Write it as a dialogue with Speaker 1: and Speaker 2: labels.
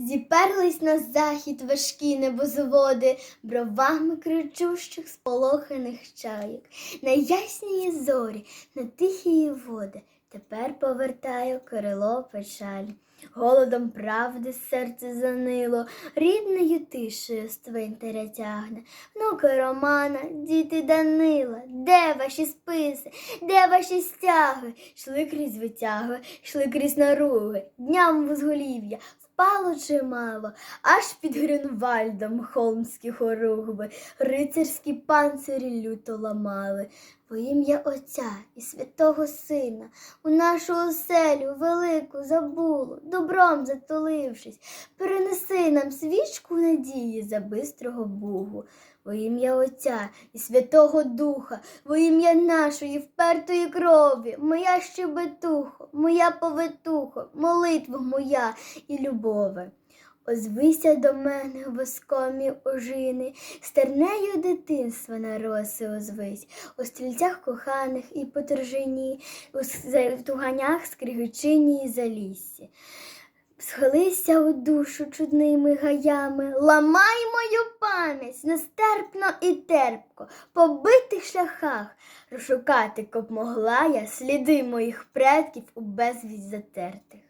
Speaker 1: Зіперлись на захід важкі небозводи, бровами кричущих сполоханих чайок, на яснії зорі, на тихії води. Тепер повертаю крило печаль. Голодом правди серце занило, рідною тишею з твинтаря тягне. Внуки Романа, діти Данила, де ваші списи, де ваші стяги? Йшли крізь витяги, йшли крізь наруги, дням возголів'я, впало чимало, аж під Грюнвальдом холмські хоругви, рицарські панцирі люто ламали. Во ім'я Отця і Святого Сина, у нашу оселю велику забулу, добром затулившись, перенеси нам свічку надії за бистрого Бугу. Во ім'я Отця і Святого Духа, во ім'я нашої впертої крові, моя щебетухо, моя повитухо, молитва моя і любове. Озвися до мене воскомі ожини, стернею дитинства на роси озвись, у стрільцях коханих і по торжині, у туганях скригичині і заліссі. Схилися у душу чудними гаями, ламай мою пам'ять нестерпно і терпко, по битих шляхах розшукати, коп могла я сліди моїх предків у безвість затертих.